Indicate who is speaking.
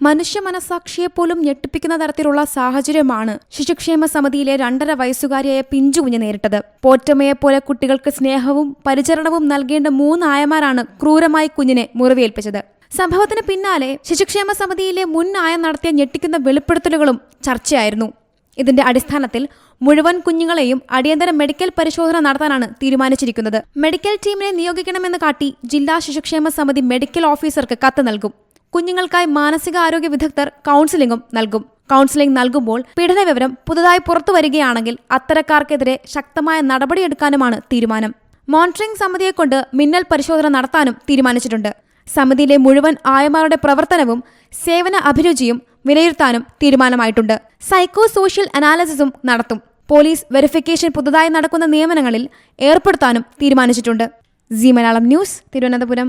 Speaker 1: മനുഷ്യ മനസാക്ഷിയെ പോലും ഞെട്ടിപ്പിക്കുന്ന തരത്തിലുള്ള സാഹചര്യമാണ് ശിശുക്ഷേമ സമിതിയിലെ രണ്ടര വയസ്സുകാരിയായ പിഞ്ചു കുഞ്ഞ് നേരിട്ടത്. പോറ്റമ്മയെപ്പോലെ കുട്ടികൾക്ക് സ്നേഹവും പരിചരണവും നൽകേണ്ട മൂന്നായമാരാണ് ക്രൂരമായി കുഞ്ഞിനെ മുറിവേൽപ്പിച്ചത്. സംഭവത്തിന് പിന്നാലെ ശിശുക്ഷേമ സമിതിയിലെ മുൻ ആയ നടത്തിയ ഞെട്ടിക്കുന്ന വെളിപ്പെടുത്തലുകളും ചർച്ചയായിരുന്നു. ഇതിന്റെ അടിസ്ഥാനത്തിൽ മുഴുവൻ കുഞ്ഞുങ്ങളെയും അടിയന്തര മെഡിക്കൽ പരിശോധന നടത്താനാണ് തീരുമാനിച്ചിരിക്കുന്നത്. മെഡിക്കൽ ടീമിനെ നിയോഗിക്കണമെന്ന് കാട്ടി ജില്ലാ ശിശുക്ഷേമ സമിതി മെഡിക്കൽ ഓഫീസർക്ക് കത്ത് നൽകും. കുഞ്ഞുങ്ങൾക്കായി മാനസികാരോഗ്യ വിദഗ്ധർ കൗൺസിലിംഗും നൽകും. കൗൺസിലിംഗ് നൽകുമ്പോൾ പീഡന വിവരം പുതുതായി പുറത്തു വരികയാണെങ്കിൽ അത്തരക്കാർക്കെതിരെ ശക്തമായ നടപടിയെടുക്കാനുമാണ് തീരുമാനം. മോണിറ്ററിംഗ് സമിതിയെക്കൊണ്ട് മിന്നൽ പരിശോധന നടത്താനും തീരുമാനിച്ചിട്ടുണ്ട്. സമിതിയിലെ മുഴുവൻ ആയമാരുടെ പ്രവർത്തനവും സേവന അഭിരുചിയും വിലയിരുത്താനും തീരുമാനമായിട്ടുണ്ട്. സൈക്കോ സോഷ്യൽ അനാലിസിസും നടത്തും. പോലീസ് വെരിഫിക്കേഷൻ പുതുതായി നടക്കുന്ന നിയമനങ്ങളിൽ ഏർപ്പെടുത്താനും തീരുമാനിച്ചിട്ടുണ്ട്. C Malayalam news Thiruvananthapuram.